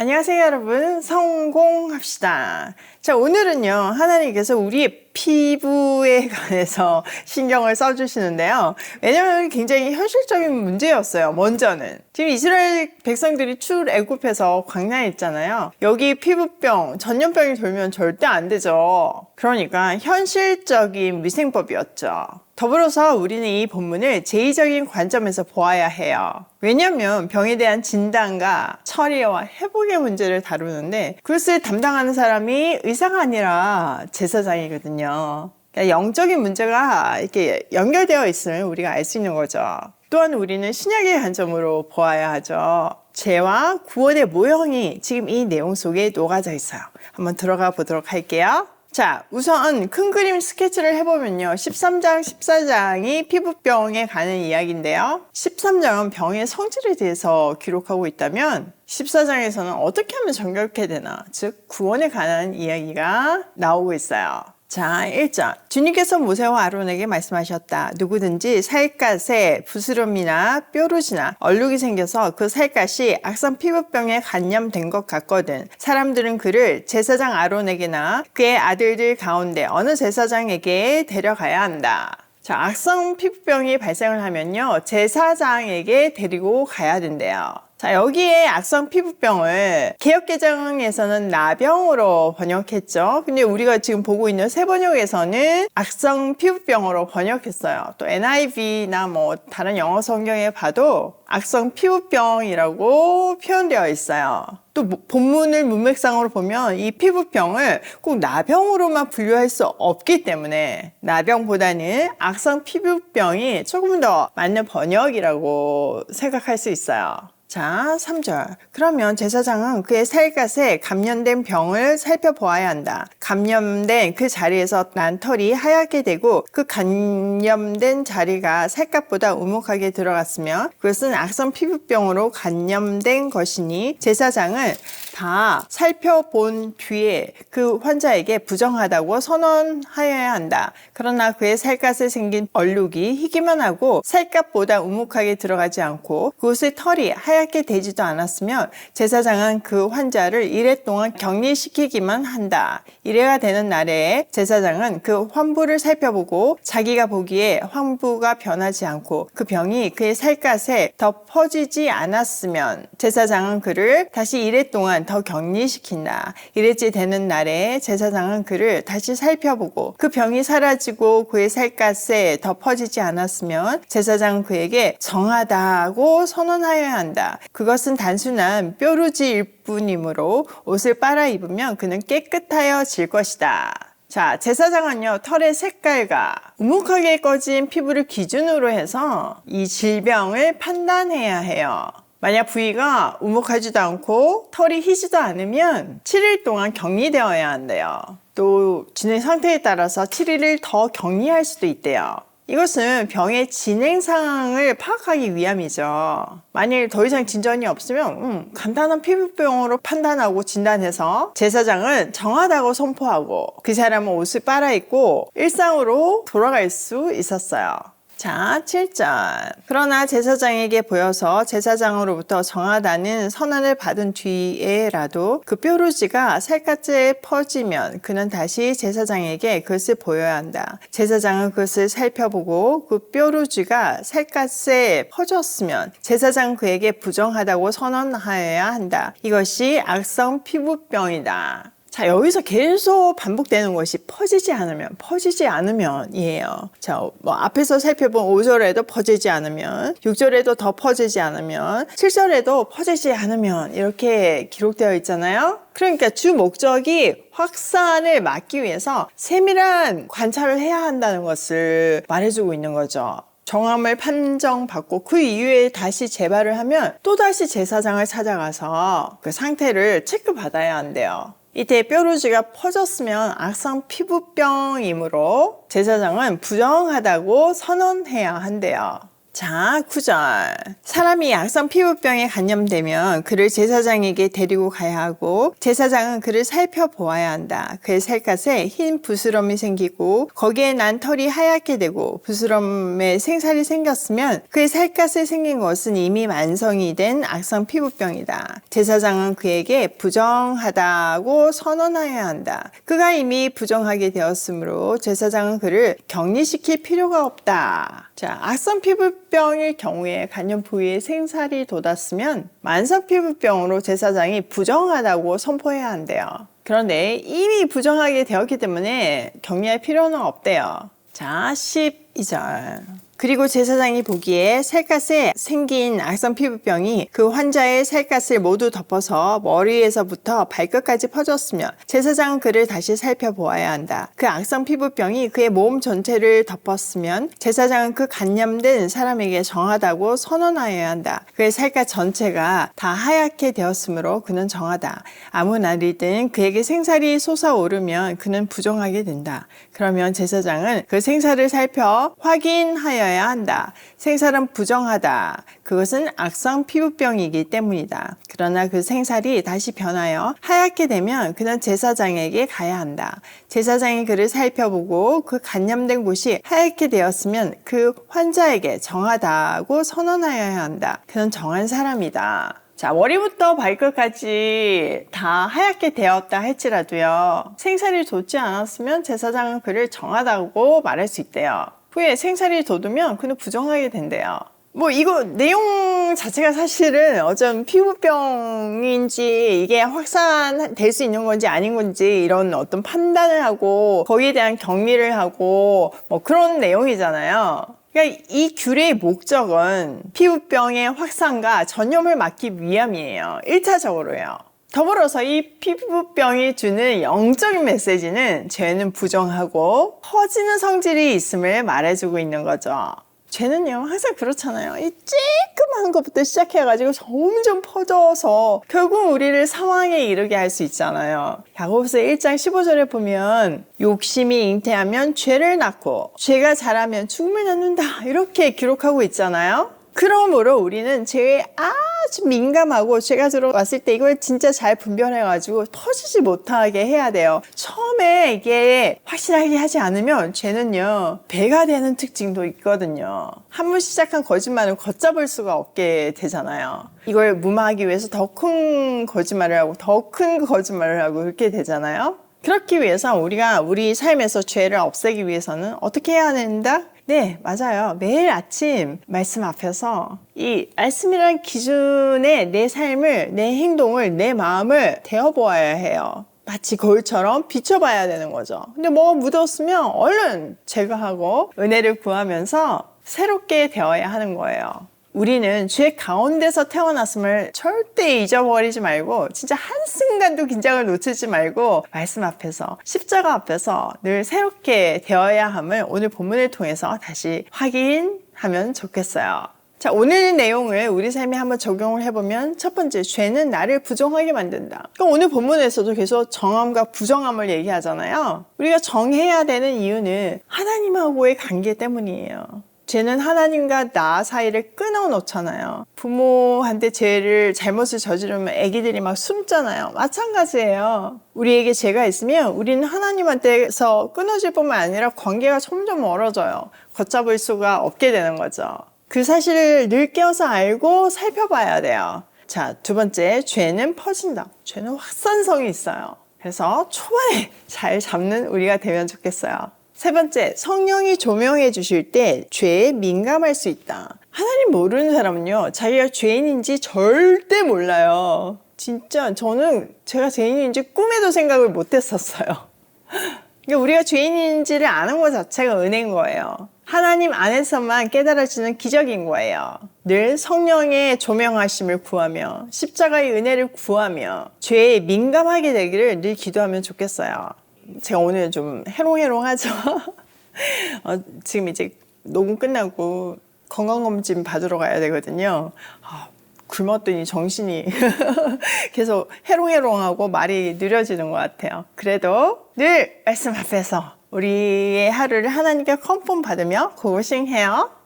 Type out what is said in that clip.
안녕하세요 여러분. 성공합시다. 자 오늘은요 하나님께서 우리의 피부에 관해서 신경을 써주시는데요. 왜냐하면 굉장히 현실적인 문제였어요 먼저는. 지금 이스라엘 백성들이 출애굽해서 광야에 있잖아요. 여기 피부병 전염병이 돌면 절대 안 되죠. 그러니까 현실적인 위생법이었죠 더불어서 우리는 이 본문을 제의적인 관점에서 보아야 해요. 왜냐하면 병에 대한 진단과 처리와 회복의 문제를 다루는데 그것을 담당하는 사람이 의사가 아니라 제사장이거든요. 그러니까 영적인 문제가 이렇게 연결되어 있으면 우리가 알 수 있는 거죠. 또한 우리는 신약의 관점으로 보아야 하죠. 죄와 구원의 모형이 지금 이 내용 속에 녹아져 있어요. 한번 들어가 보도록 할게요. 자, 우선 큰 그림 스케치를 해보면요. 13장, 14장이 피부병에 관한 이야기인데요. 13장은 병의 성질에 대해서 기록하고 있다면 14장에서는 어떻게 하면 정결케 되나, 즉 구원에 관한 이야기가 나오고 있어요. 자, 1절. 주님께서 모세와 아론에게 말씀하셨다. 누구든지 살갗에 부스럼이나 뾰루지나 얼룩이 생겨서 그 살갗이 악성 피부병에 감염된 것 같거든. 사람들은 그를 제사장 아론에게나 그의 아들들 가운데 어느 제사장에게 데려가야 한다. 자, 악성 피부병이 발생을 하면요. 제사장에게 데리고 가야 된대요. 자, 여기에 악성 피부병을 개혁개정에서는 나병으로 번역했죠. 근데 우리가 지금 보고 있는 새 번역에서는 악성 피부병으로 번역했어요. 또 NIV나 뭐 다른 영어 성경에 봐도 악성 피부병이라고 표현되어 있어요. 또 본문을 문맥상으로 보면 이 피부병을 꼭 나병으로만 분류할 수 없기 때문에 나병보다는 악성 피부병이 조금 더 맞는 번역이라고 생각할 수 있어요. 자, 3절. 그러면 제사장은 그의 살갗에 감염된 병을 살펴보아야 한다. 감염된 그 자리에서 난 털이 하얗게 되고 그 감염된 자리가 살갗보다 우묵하게 들어갔으면 그것은 악성 피부병으로 감염된 것이니 제사장은 다 살펴본 뒤에 그 환자에게 부정하다고 선언하여야 한다. 그러나 그의 살갗에 생긴 얼룩이 희기만 하고 살갗보다 우묵하게 들어가지 않고 그곳의 털이 하얗 게 되지도 않았으면 제사장은 그 환자를 이래 동안 격리시키기만 한다. 이래가 되는 날에 제사장은 그 환부를 살펴보고 자기가 보기에 환부가 변하지 않고 그 병이 그의 살갗에 더 퍼지지 않았으면 제사장은 그를 다시 이래 동안 더 격리시킨다. 이랬지 되는 날에 제사장은 그를 다시 살펴보고 그 병이 사라지고 그의 살갗에 더 퍼지지 않았으면 제사장은 그에게 정하다고 선언하여야 한다. 그것은 단순한 뾰루지일 뿐이므로 옷을 빨아 입으면 그는 깨끗하여질 것이다. 자, 제사장은요, 털의 색깔과 우묵하게 꺼진 피부를 기준으로 해서 이 질병을 판단해야 해요. 만약 부위가 우묵하지도 않고 털이 희지도 않으면 7일 동안 격리되어야 한대요. 또 진행 상태에 따라서 7일을 더 격리할 수도 있대요. 이것은 병의 진행 상황을 파악하기 위함이죠. 만일 더 이상 진전이 없으면 음, 간단한 피부병으로 판단하고 진단해서 제사장은 정하다고 선포하고 그 사람은 옷을 빨아입고 일상으로 돌아갈 수 있었어요. 자, 7절. 그러나 제사장에게 보여서 제사장으로부터 정하다는 선언을 받은 뒤에라도 그 뾰루지가 살갗에 퍼지면 그는 다시 제사장에게 그것을 보여야 한다. 제사장은 그것을 살펴보고 그 뾰루지가 살갗에 퍼졌으면 제사장 그에게 부정하다고 선언하여야 한다. 이것이 악성 피부병이다. 자, 여기서 계속 반복되는 것이 퍼지지 않으면, 퍼지지 않으면이에요. 자, 뭐 앞에서 살펴본 5절에도 퍼지지 않으면, 6절에도 더 퍼지지 않으면, 7절에도 퍼지지 않으면, 이렇게 기록되어 있잖아요. 그러니까 주 목적이 확산을 막기 위해서 세밀한 관찰을 해야 한다는 것을 말해주고 있는 거죠. 정함을 판정받고 그 이후에 다시 재발을 하면 또다시 제사장을 찾아가서 그 상태를 체크받아야 한대요. 이때 뾰루지가 퍼졌으면 악성 피부병이므로 제사장은 부정하다고 선언해야 한대요. 자, 9절. 사람이 악성 피부병에 감염되면 그를 제사장에게 데리고 가야 하고 제사장은 그를 살펴보아야 한다. 그의 살갗에 흰 부스럼이 생기고 거기에 난 털이 하얗게 되고 부스럼에 생살이 생겼으면 그의 살갗에 생긴 것은 이미 만성이 된 악성 피부병이다. 제사장은 그에게 부정하다고 선언해야 한다. 그가 이미 부정하게 되었으므로 제사장은 그를 격리시킬 필요가 없다. 자, 악성 피부병일 경우에 간염 부위에 생살이 돋았으면 만성 피부병으로 제사장이 부정하다고 선포해야 한대요. 그런데 이미 부정하게 되었기 때문에 격리할 필요는 없대요. 자, 12절. 그리고 제사장이 보기에 살갗에 생긴 악성 피부병이 그 환자의 살갗을 모두 덮어서 머리에서부터 발끝까지 퍼졌으면 제사장은 그를 다시 살펴보아야 한다. 그 악성 피부병이 그의 몸 전체를 덮었으면 제사장은 그 감염된 사람에게 정하다고 선언하여야 한다. 그의 살갗 전체가 다 하얗게 되었으므로 그는 정하다. 아무 날이든 그에게 생살이 솟아오르면 그는 부정하게 된다. 그러면 제사장은 그 생살을 살펴 확인하여 야 한다. 생살은 부정하다. 그것은 악성 피부병이기 때문이다. 그러나 그 생살이 다시 변하여 하얗게 되면 그는 제사장에게 가야 한다. 제사장이 그를 살펴보고 그 감염된 곳이 하얗게 되었으면 그 환자에게 정하다고 선언하여야 한다. 그는 정한 사람이다. 자, 머리부터 발끝까지 다 하얗게 되었다 할지라도요, 생살이 돋지 않았으면 제사장은 그를 정하다고 말할 수 있대요. 후에 생살이 돋으면 그는 부정하게 된대요. 뭐 이거 내용 자체가 사실은 어쩜 피부병인지 이게 확산될 수 있는 건지 아닌 건지 이런 어떤 판단을 하고 거기에 대한 격리를 하고 뭐 그런 내용이잖아요. 그러니까 이 규례의 목적은 피부병의 확산과 전염을 막기 위함이에요. 1차적으로요. 더불어서 이 피부병이 주는 영적인 메시지는 죄는 부정하고 퍼지는 성질이 있음을 말해주고 있는 거죠. 죄는요, 항상 그렇잖아요. 이 쬐끄만 것부터 시작해가지고 점점 퍼져서 결국 우리를 사망에 이르게 할 수 있잖아요. 야고보서 1장 15절에 보면 욕심이 잉태하면 죄를 낳고 죄가 자라면 죽음을 낳는다. 이렇게 기록하고 있잖아요. 그러므로 우리는 죄에 아주 민감하고 죄가 들어왔을 때 이걸 진짜 잘 분별해가지고 터지지 못하게 해야 돼요. 처음에 이게 확실하게 하지 않으면 죄는요, 배가 되는 특징도 있거든요. 한 번 시작한 거짓말은 걷잡을 수가 없게 되잖아요. 이걸 무마하기 위해서 더 큰 거짓말을 하고 더 큰 거짓말을 하고 그렇게 되잖아요. 그렇기 위해서 우리가 우리 삶에서 죄를 없애기 위해서는 어떻게 해야 된다? 네, 맞아요. 매일 아침 말씀 앞에서 이 말씀이라는 기준에 내 삶을, 내 행동을, 내 마음을 데워보아야 해요. 마치 거울처럼 비춰봐야 되는 거죠. 근데 뭐가 묻었으면 얼른 제거하고 은혜를 구하면서 새롭게 되어야 하는 거예요. 우리는 죄 가운데서 태어났음을 절대 잊어버리지 말고 진짜 한순간도 긴장을 놓치지 말고 말씀 앞에서 십자가 앞에서 늘 새롭게 되어야 함을 오늘 본문을 통해서 다시 확인하면 좋겠어요. 자, 오늘 내용을 우리 삶에 한번 적용을 해보면 첫 번째, 죄는 나를 부정하게 만든다. 그럼 오늘 본문에서도 계속 정함과 부정함을 얘기하잖아요. 우리가 정해야 되는 이유는 하나님하고의 관계 때문이에요. 죄는 하나님과 나 사이를 끊어놓잖아요. 부모한테 죄를 잘못을 저지르면 아기들이 막 숨잖아요. 마찬가지예요. 우리에게 죄가 있으면 우리는 하나님한테서 끊어질 뿐만 아니라 관계가 점점 멀어져요. 걷잡을 수가 없게 되는 거죠. 그 사실을 늘 깨어서 알고 살펴봐야 돼요. 자, 두 번째, 죄는 퍼진다. 죄는 확산성이 있어요. 그래서 초반에 잘 잡는 우리가 되면 좋겠어요. 세 번째, 성령이 조명해 주실 때 죄에 민감할 수 있다. 하나님 모르는 사람은요, 자기가 죄인인지 절대 몰라요. 진짜 저는 제가 죄인인지 꿈에도 생각을 못 했었어요. 그러니까 우리가 죄인인지를 아는 것 자체가 은혜인 거예요. 하나님 안에서만 깨달아지는 기적인 거예요. 늘 성령의 조명하심을 구하며 십자가의 은혜를 구하며 죄에 민감하게 되기를 늘 기도하면 좋겠어요. 제가 오늘 좀 해롱해롱하죠. 어, 지금 이제 녹음 끝나고 건강검진 받으러 가야 되거든요. 아, 굶었더니 정신이 계속 해롱해롱하고 말이 느려지는 것 같아요. 그래도 늘 말씀 앞에서 우리의 하루를 하나님께 컨펌 받으며 고싱해요.